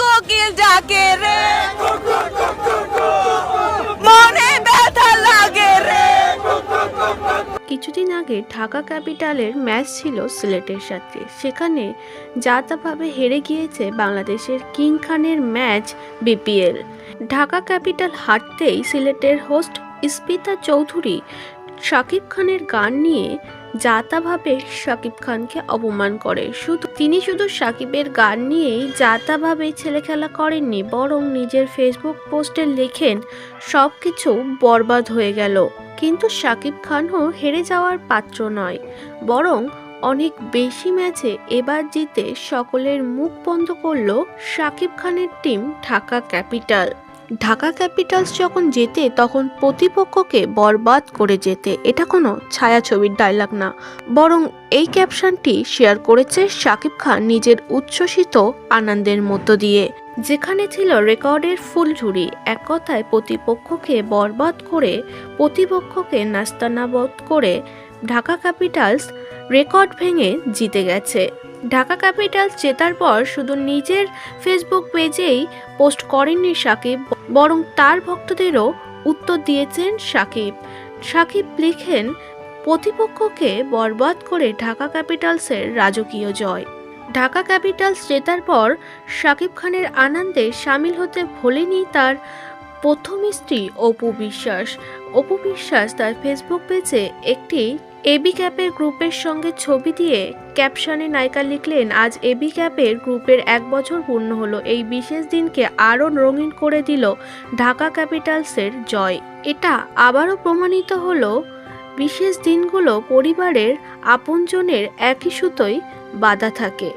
কোকিল ডাকে রে। মনে ব্যথা লাগে রে। কিছুদিন আগে ঢাকা ক্যাপিটালের ম্যাচ ছিল সিলেটের সাথে। সেখানে যাতাভাবে হেরে গিয়েছে বাংলাদেশের কিং খানের ম্যাচ বিপিএল। ঢাকা ক্যাপিটাল হারতেই সিলেটের হোস্ট ইস্পিতা চৌধুরী শাকিব খানের গান নিয়ে যাতাভাবে শাকিব খানকে অপমান করে। শুধু তিনি শুধু শাকিবের গান নিয়েই যাতাভাবে ছেলে খেলা করেননি, বরং নিজের ফেসবুক পোস্টে লেখেন সব কিছু বরবাদ হয়ে গেল। কিন্তু শাকিব খানও হেরে যাওয়ার পাত্র নয়, বরং অনেক বেশি ম্যাচে এবার জিতে সকলের মুখ বন্ধ করল শাকিব খানের team Dhaka capital. Dhaka capitals যখন জেতে, তখন প্রতিপক্ষকে বরবাদ করে যেতে। এটা কোনো ছায়াছবির ডায়লগ না। বরং এই ক্যাপশনটি শেয়ার করেছে শাকিব খান নিজের উচ্ছ্বসিত আনন্দের মধ্য দিয়ে। যেখানে ছিল রেকর্ডের ফুলঝুরি এক কথায় প্রতিপক্ষকে বরবাদ করে প্রতিপক্ষকে নাস্তানাবদ করে ঢাকা ক্যাপিটালস রেকর্ড ভেঙে জিতে গেছে। ঢাকা ক্যাপিটালস জেতার পর শুধু নিজের ফেসবুক পেজেই পোস্ট করেননি সাকিব, বরং তার ভক্তদেরও উত্তর দিয়েছেন সাকিব। সাকিব লিখেন, প্রতিপক্ষকে বরবাদ করে ঢাকা ক্যাপিটালসের রাজকীয় জয়। ঢাকা ক্যাপিটালস জেতার পর শাকিব খানের আনন্দে সামিল হতে ভোলেনি তার প্রথম স্ত্রী অপু বিশ্বাস। অপু বিশ্বাস তার ফেসবুক পেজে একটি এবি ক্যাপের গ্রুপের সঙ্গে ছবি দিয়ে ক্যাপশনে নায়িকা লিখলেন, আজ এবি ক্যাপের গ্রুপের এক বছর পূর্ণ হলো। এই বিশেষ দিনকে আরও রঙিন করে দিল ঢাকা ক্যাপিটালসের জয়। এটা আবারও প্রমাণিত হলো বিশেষ দিনগুলো পরিবারের আপনজনের একই সুতোয় বাধা থাকে।